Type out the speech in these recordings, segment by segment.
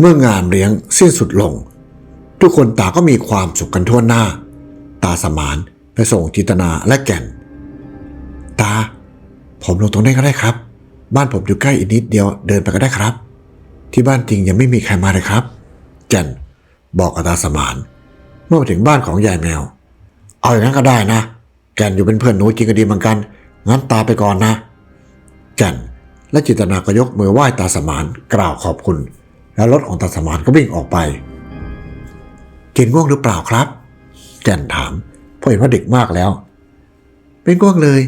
เมื่องานเลี้ยงสิ้นสุดลง ทุกคนต่างก็มีความสุขกันทั่วหน้า ตาสมานไปส่งจิตนาและแก่น ตา ผมลงตรงนี้ก็ได้ครับ บ้านผมอยู่ใกล้อีกนิดเดียวเดินไปก็ได้ครับ ที่บ้านจริงยังไม่มีใครมาเลยครับ แก่นบอกกับตาสมาน เมื่อมาถึงบ้านของยายแมว เอาอย่างนั้นก็ได้นะ แก่นอยู่เป็นเพื่อนหนูจริงก็ดีเหมือนกัน งั้นตาไปก่อนนะ แก่นและจิตนาก็ยกมือไหว้ตาสมานกล่าวขอบคุณ แล้วรถของตาสมานก็วิ่งออกไป กินง่วงหรือเปล่าครับ แก่นถามเพราะเห็นว่าดึกมากแล้ว เป็นง่วงเลย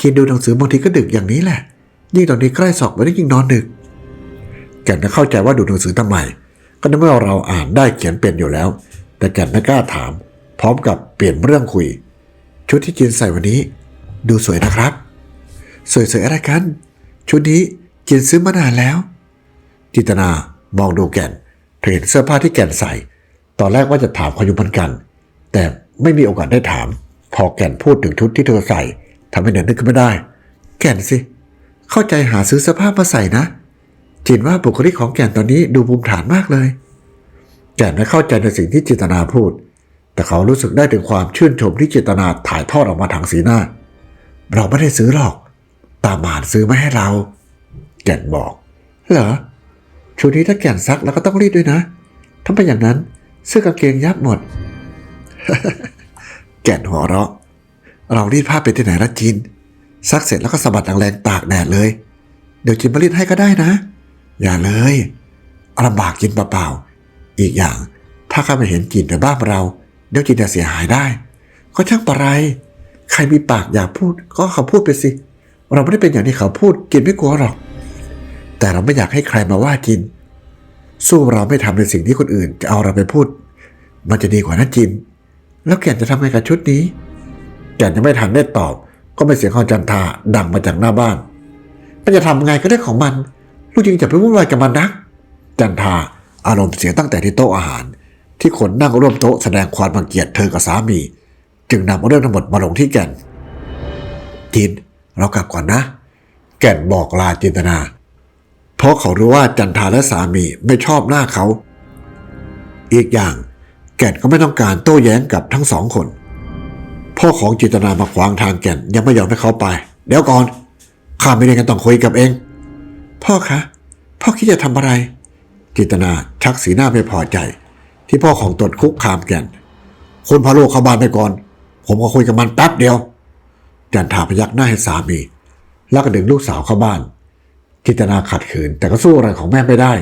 กินดูหนังสือบางทีก็ดึกอย่างนี้แหละ ยิ่งตอนนี้ใกล้สอบไม่ได้ยิ่งนอนดึก แก่นก็เข้าใจว่าดูหนังสือทำไม ก็ในเมื่อเราอ่านได้เขียนเป็นอยู่แล้ว แต่แก่นไม่กล้าถาม พร้อมกับเปลี่ยนเรื่องคุย ชุดที่จินใส่วันนี้ ดูสวยนะครับ สวยๆอะไรกัน ชุดนี้จินซื้อมานานแล้ว จิตนา มองดูแก่นเธอเห็นเสื้อผ้าที่แก่นใส่ ตอนแรกว่าจะถามเขาอยู่เหมือนกัน แต่ไม่มีโอกาสได้ถาม พอแก่นพูดถึงชุดที่เธอใส่ทำให้เดินนึกขึ้นไม่ได้ แก่นสิ เข้าใจหาซื้อเสื้อผ้ามาใส่นะจินว่าบุคลิกของแก่นตอนนี้ดูภูมิฐานมากเลย แก่นไม่เข้าใจในสิ่งที่จิตนาพูด แต่เขารู้สึกได้ถึงความชื่นชมที่จิตนาถ่ายทอดออกมาทางสีหน้า เราไม่ได้ซื้อหรอก ตามหมานซื้อมาให้เรา แก่นบอก เหรอ ชุดนี้ถ้าแก่นซักแล้วก็ต้องรีดด้วยนะถ้าเป็นอย่างนั้นเสื้อกางเกงยับหมด แก่นหัวเราะ เรารีดผ้าไปที่ไหนละจิน ซักเสร็จแล้วก็สะบัดแรงๆตากแดดเลย เดี๋ยวจินมารีดให้ก็ได้นะ อย่าเลยลำบากจินเปล่าๆอีกอย่าง ถ้าข้าไปเห็นจินในบ้านเรา เดี๋ยวจินจะเสียหายได้ ก็ช่างปะไร ใครมีปากอยากพูด ก็เขาพูดไปสิ เราไม่ได้เป็นอย่างที่เขาพูดจินไม่กลัวหรอก แต่เราไม่อยากให้ใครมาว่าจิน สู้เราไม่ทำในสิ่งที่คนอื่น จะเอาเราไปพูด มันจะดีกว่านะจิน แล้วแกนจะทำไงกับชุดนี้ แกนยังไม่ทันได้ตอบ ก็มีเสียงของจันทาดังมาจากหน้าบ้าน มันจะทำไงก็ได้ของมัน ลูกยิงจะไปวุ่นวายกับมันนักจันทาอารมณ์เสียตั้งแต่ที่โต๊ะอาหาร ที่คนนั่งร่วมโต๊ะแสดงความบังเกียจเธอกับสามี จึงนำเอาเรื่องทั้งหมดมาลงที่แก่นจินเรากลับก่อนนะ แก่นบอกลาจินตนา เพราะเขารู้ว่าจันทาและสามีไม่ชอบหน้าเขา อีกอย่างแก่นก็ไม่ต้องการโต้แย้งกับทั้งสองคน พ่อของจิตนามาขวางทางแก่นยังไม่ยอมให้เขาไป เดี๋ยวก่อนข้าไม่ได้กันต้องคุยกับเอง พ่อคะ พ่อคิดจะทำอะไร จิตนาชักสีหน้าไม่พอใจ ที่พ่อของตนคุกคามแก่นคุณพาลูกเข้าบ้านไปก่อน ผมก็คุยกับมันแป๊บเดียวจันทาพยักหน้าให้สามี แล้วก็ดึงลูกสาวเข้าบ้าน จิตนาขัดขืน แต่ก็สู้อะไรของแม่ไม่ได้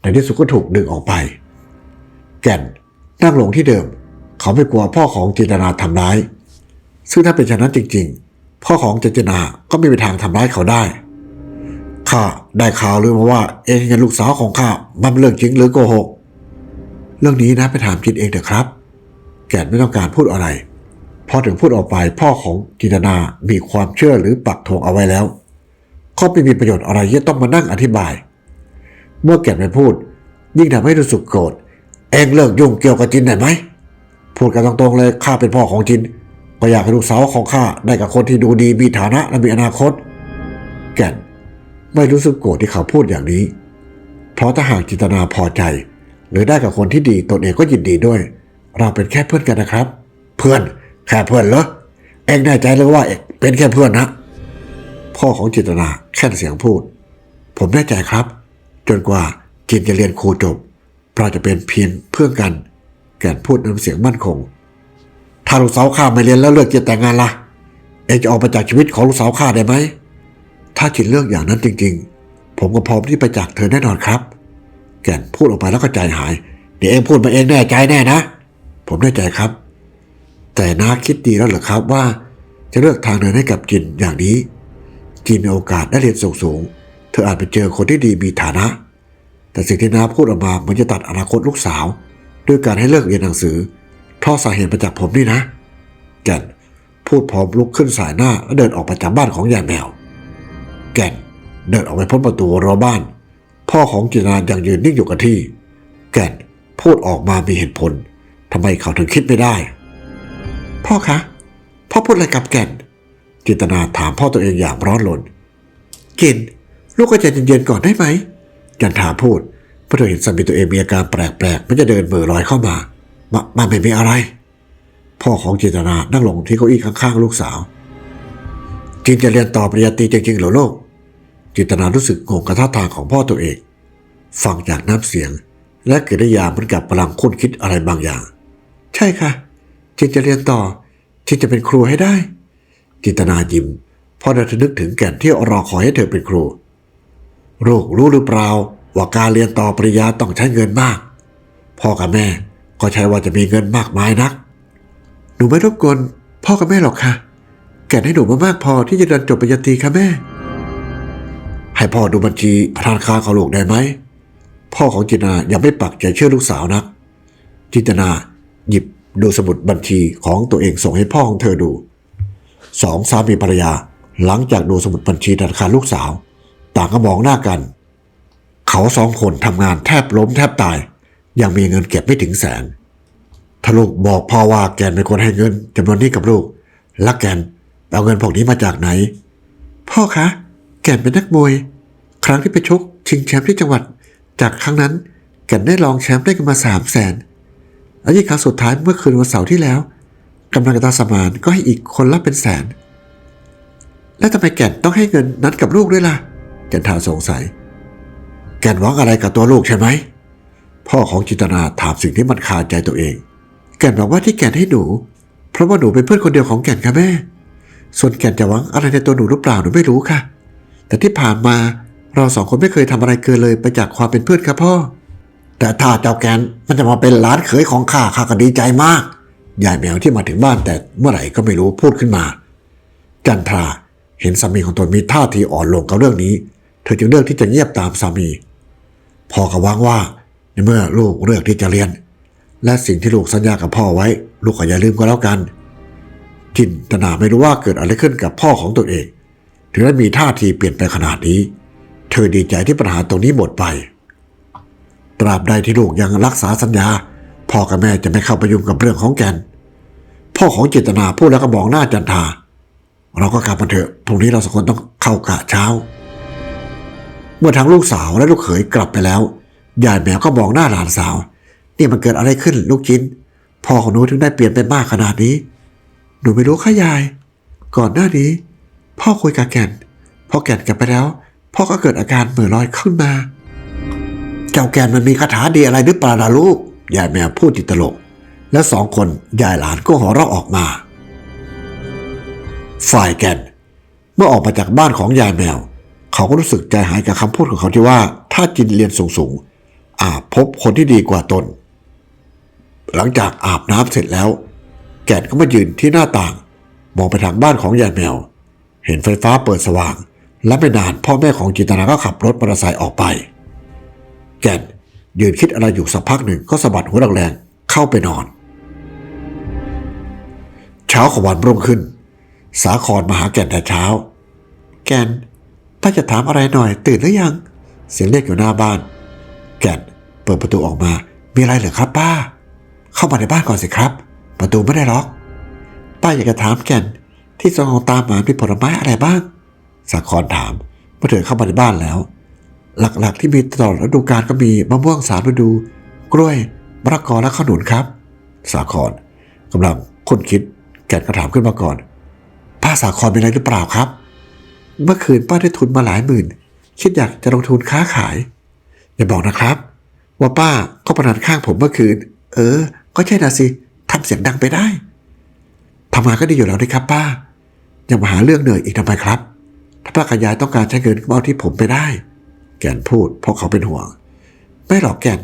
ในที่สุดก็ถูกดึงออกไป แก่นนั่งลงที่เดิม เขาไม่กลัวพ่อของจินตนาทำร้าย ซึ่งถ้าเป็นเช่นนั้นจริง ๆ พ่อของจินตนาก็ไม่มีทางทำร้ายเขาได้ข้าได้ข่าวลือมาว่าเองกับลูกสาวของข้ามันเป็นเรื่องจริงหรือโกหก เรื่องนี้นะไปถามจินเองเถอะครับ แก่นไม่ต้องการพูดอะไรพอถึงพูดออกไปพ่อของจินตนามีความเชื่อหรือปักธงเอาไว้แล้ว เขาไม่มีประโยชน์อะไรที่ต้องมานั่งอธิบาย เมื่อแก่นไม่พูด ยิ่งทำให้รู้สึกโกรธเองเลิกยุ่งเกี่ยวกับจินได้ไหมพูดกันตรงๆเลยข้าเป็นพ่อของจินก็อยากให้ลูกสาวของข้าได้กับคนที่ดูดีมีฐานะและมีอนาคต แก่นไม่รู้สึกโกรธที่เขาพูดอย่างนี้ เพราะถ้าหากจินตนาพอใจ หรือได้กับคนที่ดีตนเองก็ยินดีด้วย เราเป็นแค่เพื่อนกันนะครับ เพื่อนแค่เพื่อนเหรอเองแน่ใจเลยว่าเองเป็นแค่เพื่อนนะ พ่อของจิตนาแค่เสียงพูด ผมแน่ใจครับ จนกว่าจินจะเรียนครูจบเราจะเป็นเพียงเพื่อนกัน แก่นพูดน้ำเสียงมั่นคง ถ้าลูกสาวข้าไม่เรียนแล้วเลือกจะแต่งงานละ่ะ เองจะออกไปจากชีวิตของลูกสาวข้าได้ไหม ถ้าจินเลือกอย่างนั้นจริง ๆ ผมก็พร้อมที่ไปจากเธอแน่นอนครับ แก่นพูดออกไปแล้วก็ใจหาย เดี๋ยวเองพูดมาเองแน่ใจแน่นะ ผมแน่ใจครับ แต่น้าคิดดีแล้วเหรอครับว่า จะเลือกทางเดินให้กับจินอย่างนี้ จีนมีโอกาสได้เรียนสูงสูงๆ เธออาจไปเจอคนที่ดีมีฐานะ แต่สิ่งที่น้าพูดออกมามันจะตัดอนาคตลูกสาว ด้วยการให้เลิกเรียนหนังสือเพราะสาเหตุมาจากผมนี่นะ แก่นพูดพร้อมลุกขึ้นสายหน้าและเดินออกไปจากบ้านของยายแมว แก่นเดินออกไปพ้นประตูรั้วบ้าน พ่อของจินายังยืนนิ่งอยู่กับที่ แก่นพูดออกมามีเหตุผลทำไมเขาถึงคิดไม่ได้ พ่อคะ พ่อพูดอะไรกับแก่น จินตนาถามพ่อตัวเองอย่างร้อนรนกิน ลูกก็ใจเย็นๆก่อนได้ไหมจันทาพูดพอเธอเห็นสามีตัวเองมีอาการแปลกๆมันจะเดินเบอลอยเข้ามามามันไม่มีอะไร พ่อของจินตนานั่งลงที่เก้าอี้ข้างๆลูกสาวจินจะเรียนต่อปริญญาตรีจริงๆหรอลูกจินตนารู้สึกงงกับท่าทางของพ่อตัวเอง ฟังจากน้ำเสียง และกิริยาเหมือนกับกำลังคุ้นคิดอะไรบางอย่าง ใช่ค่ะจินจะเรียนต่อจินจะเป็นครูให้ได้ จินตนายิ้มเพระเธอนึกถึงแก่นที่รอคอยให้เธอเป็นครูลูกรู้หรือเปล่าว่าการเรียนต่อปริญญาต้องใช้เงินมาก พ่อกับแม่ก็ใช่ว่าจะมีเงินมากมายนัก หนูไม่รบกวนพ่อกับแม่หรอกค่ะ แก่นให้หนูมามากพอที่จะเรียนจบปริญญาตรีค่ะแม่ ให้พ่อดูบัญชีธนาคารของลูกได้ไหม พ่อของจินตนายังไม่ปักใจเชื่อลูกสาวนัก จินตนาหยิบดูสมุดบัญชีของตัวเองส่งให้พ่อของเธอดู สองสามีภรรยา หลังจากดูสมุดบัญชีธนาคารลูกสาว ต่างก็มองหน้ากัน เขาสองคนทำงานแทบล้มแทบตาย ยังมีเงินเก็บไม่ถึงแสนถ้าลูกบอกพ่อว่าแกนเป็นคนให้เงินจำนวนนี้กับลูกแล้วแกนเอาเงินพวกนี้มาจากไหน พ่อคะ แกนเป็นนักมวย ครั้งที่ไปชกชิงแชมป์ที่จังหวัด จากครั้งนั้นแกนได้รองแชมป์ได้กันมาสามแสนและยิ่งครั้งสุดท้ายเมื่อคืนวันเสาร์ที่แล้ว กำลังตาสมานก็ให้อีกคนละเป็นแสน แล้วทำไมแก่นต้องให้เงินนั้นกับลูกด้วยล่ะจันทาสงสัย แก่นหวังอะไรกับตัวลูกใช่ไหม พ่อของจินตนาถามสิ่งที่มันคาใจตัวเอง แก่นบอกว่าที่แก่นให้หนู เพราะว่าหนูเป็นเพื่อนคนเดียวของแก่นค่ะแม่ ส่วนแก่นจะหวังอะไรในตัวหนูหรือเปล่าหนูไม่รู้ค่ะ แต่ที่ผ่านมาเราสองคนไม่เคยทำอะไรเกินเลยไปจากความเป็นเพื่อนครับพ่อ แต่ถ้าเจ้าแกนมันจะมาเป็นหลานเขยของข้าข้าก็ดีใจมาก ยายแมวที่มาถึงบ้านแต่เมื่อไหร่ก็ไม่รู้พูดขึ้นมา จันทราเห็นสามีของตนมีท่าทีอ่อนลงกับเรื่องนี้ เธอจึงเลือกที่จะเงียบตามสามีพ่อก็หวังว่าในเมื่อลูกเลือกที่จะเรียน และสิ่งที่ลูกสัญญากับพ่อไว้ ลูกก็อย่าลืมก็แล้วกันจินตนาไม่รู้ว่าเกิดอะไรขึ้นกับพ่อของตนเอง ถึงได้มีท่าทีเปลี่ยนไปขนาดนี้ เธอดีใจที่ปัญหาตรงนี้หมดไป ตราบใดที่ลูกยังรักษาสัญญา พ่อกับแม่จะไม่เข้าไปยุ่งกับเรื่องของแกน พ่อของจิตนาพูดแล้วก็มองหน้าจันทา เราก็กลับมาเถอะพรุ่งนี้เราสองคนต้องเข้ากะเช้า เมื่อทั้งลูกสาวและลูกเขยกลับไปแล้วยายแมวก็มองหน้าหลานสาว นี่มันเกิดอะไรขึ้นลูกจินพ่อของหนูถึงได้เปลี่ยนไปมากขนาดนี้ หนูไม่รู้ค่ะยาย ก่อนหน้านี้ พ่อคุยกับแก่นพอแก่นกลับไปแล้ว พ่อก็เกิดอาการเหม่อลอยขึ้นมา เจ้าแก่นมันมีคาถาดีอะไรหรือเปล่าล่ะลูก ยายแมวพูดติดตลก แล้วสองคนยายหลานก็หัวเราะออกมา ฝ่ายแกนเมื่อออกมาจากบ้านของยายแมว เขาก็รู้สึกใจหายกับคำพูดของเขาที่ว่า ถ้าจินเรียนสูงๆอาจพบคนที่ดีกว่าตน หลังจากอาบน้ำเสร็จแล้ว แกนก็มายืนที่หน้าต่าง มองไปทางบ้านของยายแมว เห็นไฟฟ้าเปิดสว่าง และไม่นานพ่อแม่ของจินตนาก็ขับรถมอเตอร์ไซค์ออกไป แกน ยืนคิดอะไรอยู่สักพักหนึ่งก็สะบัดหัวแรงๆเข้าไปนอน เช้าของวันรุ่งขึ้น สาครมาหาแก่นแต่เช้า แก่นป้าจะถามอะไรหน่อย ตื่นหรือยัง เสียงเรียกอยู่หน้าบ้าน แก่นเปิดประตูออกมา มีอะไรเหรอครับ ป้า เข้ามาในบ้านก่อนสิครับ ประตูไม่ได้ล็อก ป้าอยากจะถามแก่นที่ซองของตามหมามีผลไม้อะไรบ้าง สาครถามเมื่อเธอเข้ามาในบ้านแล้ว หลักๆ ที่มีตลอดฤดูกาลก็มีมะม่วงสามฤดู กล้วยมะละกอและขนุนครับ สาครกำลังค้นคิดแก่นก็ถามขึ้นมาก่อน ป้าสาครเป็นอะไรหรือเปล่าครับ เมื่อคืนป้าได้ทุนมาหลายหมื่น คิดอยากจะลงทุนค้าขาย อย่าบอกนะครับ ว่าป้าก็ประนันข้างผมเมื่อคืน เออ ก็ใช่นะสิทำเสียงดังไปได้ทำงานก็ดีอยู่แล้วนี่ครับป้ายังมาหาเรื่องเหนื่อยอีกทำไมครับ ถ้าป้ากับยายต้องการใช้เงินก็เอาที่ผมไปได้ แก่นพูดเพราะเขาเป็นห่วง ไม่หรอกแก่น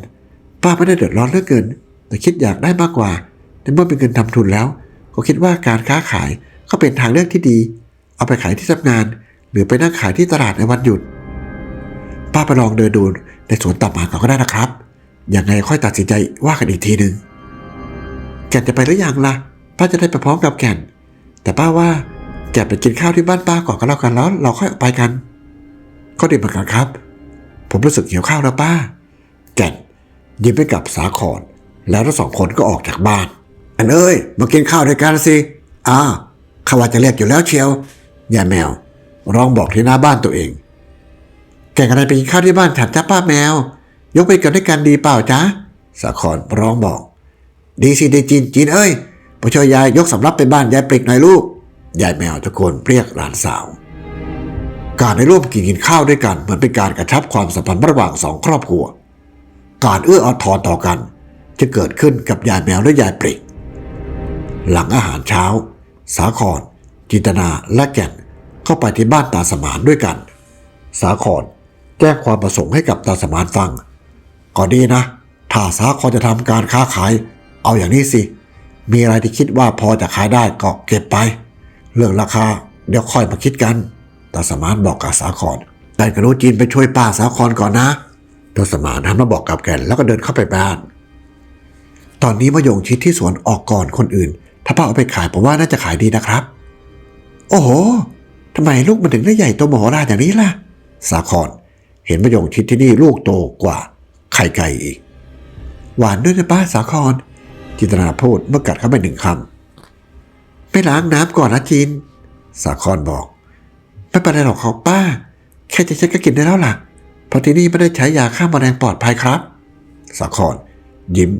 ป้าไม่ได้เดือดร้อนเรื่องเงิน แต่คิดอยากได้มากกว่า ในเมื่อเป็นเงินทำทุนแล้ว ก็คิดว่าการค้าขายก็เป็นทางเลือกที่ดี เอาไปขายที่ทำงาน หรือไปนั่งขายที่ตลาดในวันหยุด ป้าไปลองเดินดูในสวนตับหมาก,ก็ได้นะครับ ยังไงค่อยตัดสินใจว่ากันอีกทีหนึ่งแก่นจะไปหรือยังล่ะ ป้าจะได้ไปพร้อมกับแก่นแต่ป้าว่าแก่นไปกินข้าวที่บ้านป้าก่อนก็แล้วกันแล้ว เราค่อยออกไปกัน ก็ดีเหมือนกันครับ ผมรู้สึกหิวข้าวแล้วป้า แก่นยิ้มไปกับสาครแล้วทั้งสองคนก็ออกจากบ้าน อันเอ้ย มากินข้าวด้วยกันสิอ้าข้าว่าจะเรียกอยู่แล้วเชียวยายแมว ร้องบอกที่หน้าบ้านตัวเอง แกกันอะไรไปกินข้าวที่บ้านฉันจ้าป้าแมว ยกไปกันด้วยกันดีเปล่าจ๊ะสาครร้องบอก ดีสิเดจินจีนเอ้ยมาช่วยยายยกสำรับไปบ้านยายปริกหน่อยลูกยายแมวตะโกนเรียกหลานสาว การได้ร่วมกินกินข้าวด้วยกันเหมือนเป็นการกระชับความสัมพันธ์ระหว่างสองครอบครัว การเอื้ออาทรต่อกันจะเกิดขึ้นกับยายแมวและยายปริก หลังอาหารเช้า สาคร จินตนาและแก่นเข้าไปที่บ้านตาสมานด้วยกัน สาครแจ้งความประสงค์ให้กับตาสมานฟังก็ดีนะ ถ้าสาครจะทำการค้าขาย เอาอย่างนี้สิ มีอะไรที่คิดว่าพอจะขายได้ก็เก็บไป เรื่องราคาเดี๋ยวค่อยมาคิดกัน ตาสมานบอกกับสาครแต่กระโนจีนไปช่วยป้าสาครก่อนนะตาสมานหันมาบอกกับแกนแล้วก็เดินเข้าไปบ้าน ตอนนี้มะยงชิดที่สวนออกก่อนคนอื่น ถ้าป้าเอาไปขายผมว่าน่าจะขายดีนะครับ โอ้โหทำไมลูกมันถึงได้ใหญ่โตมโหฬารอย่างนี้ล่ะ สาคร เห็นมะยงชิดที่นี่ลูกโตกว่าไข่ไก่อีก หวานด้วยนะป้าสาคร จินตนาพูดเมื่อกัดเข้าไปหนึ่งคำไม่ล้างน้ำก่อนนะจินสาครบอก ไม่เป็นไรหรอกครับป้า แค่จะใช้ก็กินได้แล้วล่ะเพราะที่นี่ไม่ได้ใช้ยาฆ่าแมลงปลอดภัยครับ สาครยิ้ม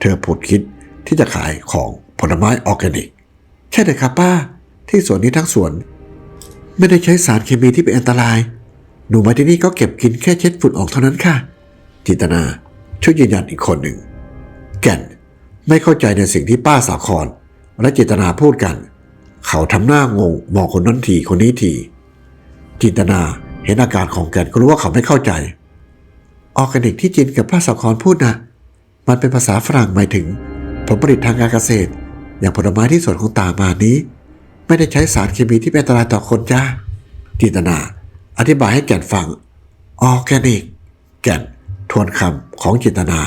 เธอผุดคิดที่จะขายของผลไม้ออร์แกนิก ใช่เลยครับป้า ที่สวนนี้ทั้งสวน ไม่ได้ใช้สารเคมีที่เป็นอันตราย หนูมาที่นี่ก็เก็บกินแค่เช็ดฝุ่นออกเท่านั้นค่ะ จิตนาช่วยยืนยันอีกคนหนึ่ง แก่นไม่เข้าใจในสิ่งที่ป้าสาครและจิตนาพูดกัน เขาทำหน้างงมองคนนั้นทีคนนี้ที จินตนาเห็นอาการของแกนก็รู้ว่าเขาไม่เข้าใจ ออร์แกนิกที่จินกับป้าสาครพูดนะมันเป็นภาษาฝรั่งหมายถึง ผลผลิตทางการเกษตร อย่างผลไม้ที่สวนของตามานี้ ไม่ได้ใช้สารเคมีที่เป็นอันตรายต่อคนจ้าจินตนา อธิบายให้แก่นฟัง ออร์แกนิก แก่นทวนคำของจินตนา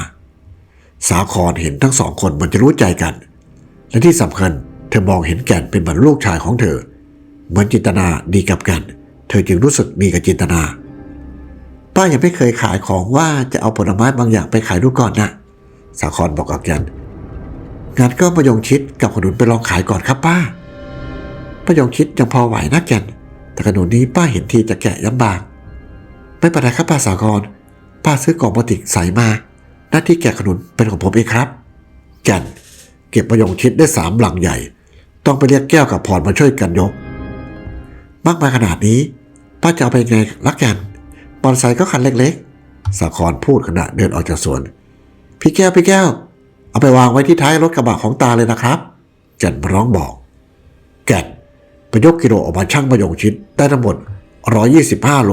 สาครเห็นทั้งสองคนมันจะรู้ใจกัน และที่สำคัญเธอมองเห็นแก่นเป็นเหมือนลูกชายของเธอ เหมือนจินตนาดีกับแก่น เธอจึงรู้สึกดีกับจินตนา ป้ายังไม่เคยขายของว่าจะเอาผลไม้บางอย่างไปขายดูก่อนนะสาครบอกกับแกนงั้นก็มายงชิดกับขนุนไปลองขายก่อนครับป้าปายงชิดยังพอไหวนะแกนแต่ขนุนนี้ป้าเห็นทีจะแกะลำบาก ไม่เป็นไรครับป้าสากรป้าซื้อกล่องพลาสติกใสมา หน้าที่แกะขนุนเป็นของผมเองครับ แกนเก็บมายงชิดได้สามหลังใหญ่ ต้องไปเรียกแก้วกับพรมาช่วยกันยก มากมายขนาดนี้ ป้าจะเอาไปไงลักแก่นบอลไซก็คันเล็กๆสาครพูดขณะเดินออกจากสวน พี่แก้วพี่แก้ว เอาไปวางไว้ที่ท้ายรถกระบะของตาเลยนะครับแก่นร้องบอก แก่นไปยกกิโลออกมาชั่งมายงชิดได้ทั้งหมด 125 โล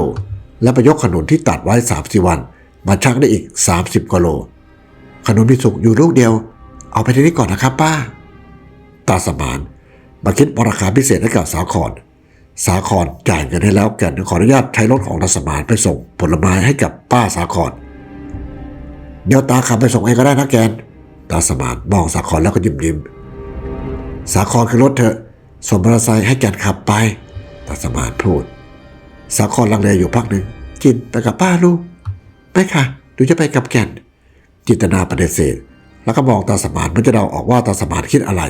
และไปยกขนุนที่ตัดไว้30วัน มาชั่งได้อีก 30กว่าโล ขนุนพิสุกอยู่ลูกเดียว เอาไปที่นี่ก่อนนะครับป้า ตาสมานมาคิดราคาพิเศษให้กับสาคร สาครจ่ายเงินให้แล้วแก่นขออนุญาตใช้รถของตาสมานไปส่งผลไม้ให้กับป้าสาคร เดี๋ยวตาขับไปส่งเองก็ได้นะแกนตาสมานมองสาครแล้วก็ยิ้มยิ้มสาครคือรถเถอะส่งมอเตอร์ไซค์ให้แกนขับไปตาสมานพูด สาครลังเลอยู่พักหนึ่งจินไปกับป้าลูกไม่ค่ะดูจะไปกับแกนจิตนาปฏิเสธ แล้วก็มองตาสมานมันจะเดาออกว่าตาสมานคิดอะไร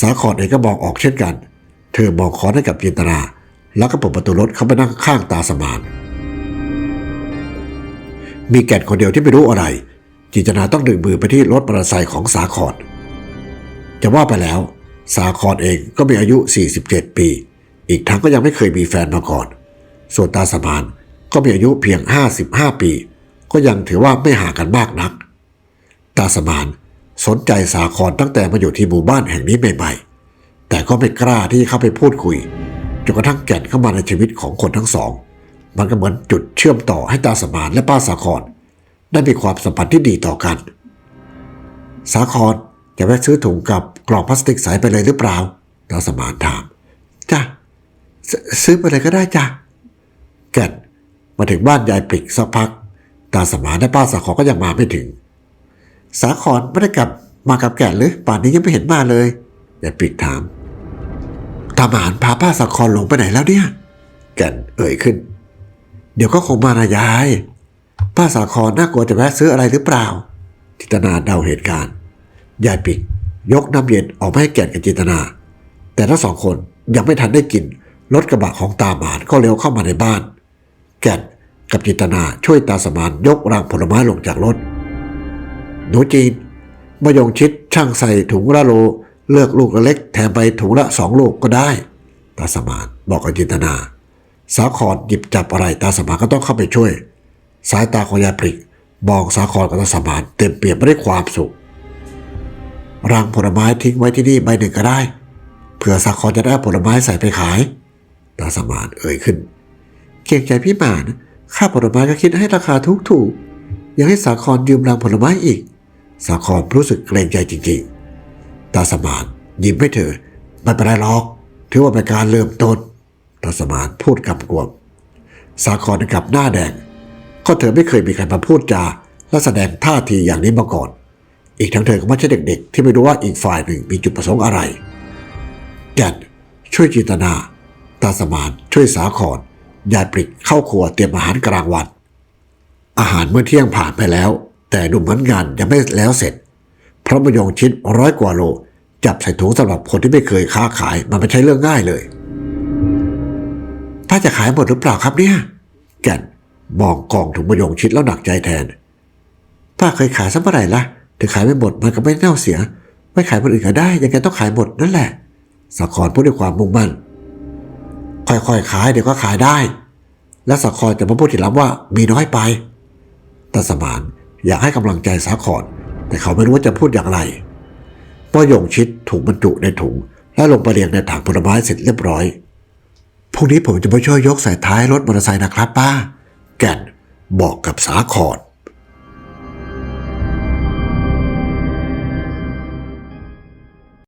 สาครเองก็มองออกเช่นกัน เธอมองค้อนให้กับจินตนาแล้วก็เปิดประตูรถเข้าไปนั่งข้างตาสมาน มีแก่นคนเดียวที่ไม่รู้อะไร จินตนาต้องดึงมือไปที่รถมอเตอร์ไซค์ของสาครจะว่าไปแล้ว สาครเองก็มีอายุ 47 ปี อีกทั้งก็ยังไม่เคยมีแฟนมาก่อน ส่วนตาสมานก็มีอายุเพียง 55 ปี ก็ยังถือว่าไม่ห่างกันมากนัก ตาสมานสนใจสาครตั้งแต่มาอยู่ที่หมู่บ้านแห่งนี้ใหม่ๆ แต่ก็ไม่กล้าที่เข้าไปพูดคุยจนกระทั่งแก่นเข้ามาในชีวิตของคนทั้งสอง มันก็เหมือนจุดเชื่อมต่อให้ตาสมานและป้าสาครได้มีความสัมพันธ์ที่ดีต่อกัน สาครจะแวะซื้อถุงกับกล่องพลาสติกใสไปเลยหรือเปล่าตาสมานถามจ้ะซซื้อไปเลยก็ได้จ้ะแก่นมาถึงบ้านยายปริกสักพัก ตาสมานและป้าสาครก็ยังมาไม่ถึง สาครไม่ได้กลับมากับแก่นหรือป่านนี้ยังไม่เห็นมาเลยยายปริกถาม ตามหานพาป้าสาครหลงไปไหนแล้วเนี่ย แก่นเอ่ยขึ้น เดี๋ยวก็คงมานะยาย ป้าสาครน่ากลัวจะแวะซื้ออะไรหรือเปล่า จิตนาเดาเหตุการณ์ ยายปิกยกน้ำเย็นออกมาให้แก่นกับจิตนา แต่ทั้งสองคนยังไม่ทันได้กินรถกระบะของตาหมานก็เลี้ยวเข้ามาในบ้าน แก่นกับจินตนาช่วยตาสมานยกรังผลไม้ลงจากรถ หนูจีนมะยงชิดช่างใส่ถุงละโล เลือกลูกเล็กแถมไปถุงละสองลูกก็ได้ ตาสมานบอกกับจินตนา สาครหยิบจับอะไรตาสมานก็ต้องเข้าไปช่วย สายตาของยายปริกมองสาครกับตาสมานเต็มเปี่ยมไปด้วยความสุขรังผลไม้ทิ้งไว้ที่นี่ใบหนึ่งก็ได้เผื่อสาครจะได้ผลไม้ใส่ไปขาย ตาสมานเอ่ยขึ้น เกรงใจพี่หมานค่าผลไม้ก็คิดให้ราคาถูกถูกยังให้สาครยืมรังผลไม้อีก สาครรู้สึกเกรงใจจริงๆ ตาสมานยิ้มให้เธอไม่เป็นไรหรอกถือว่าเป็นการเริ่มต้นตาสมานพูดกำกวมสาครกลับหน้าแดงก็เธอไม่เคยมีใครมาพูดจาและแสดงท่าทีอย่างนี้มาก่อน อีกทั้งเธอก็ไม่ใช่เด็กๆ ที่ไม่รู้ว่าอีกฝ่ายหนึ่งมีจุดประสงค์อะไร แก่นช่วยจินตนา ตาสมานช่วยสาครยายปริกเข้าครัวเตรียมอาหารกลางวัน อาหารเมื่อเที่ยงผ่านไปแล้ว แต่ดูเหมือนงานยังไม่แล้วเสร็จ เพราะมะยงชิดร้อยกว่าโล จับใส่ถุงสำหรับคนที่ไม่เคยค้าขายมันไม่ใช่เรื่องง่ายเลยป้าจะขายหมดหรือเปล่าครับเนี่ย แก่นมองกองถุงมะยงชิดแล้วหนักใจแทนป้าเคยขายสักเมื่อไหร่ละถึงขายไม่หมดมันก็ไม่เน่าเสีย ไม่ขายคนอื่นก็ได้ยังไงต้องขายหมดนั่นแหละสาครพูดด้วยความมุ่งมั่น ค่อยๆขายเดี๋ยวก็ขายได้ และสาครจะมาพูดทีหลังว่ามีน้อยไปตาสมานอยากให้กำลังใจสาคร แต่เขาไม่รู้ว่าจะพูดอย่างไรพอยงชิดถูกบรรจุในถุง และลงไปเรียงในถังผลไม้เสร็จเรียบร้อยพรุ่งนี้ผมจะมาช่วยยกใส่ท้ายรถมอเตอร์ไซค์นะครับป้า แก่นบอกกับสาคร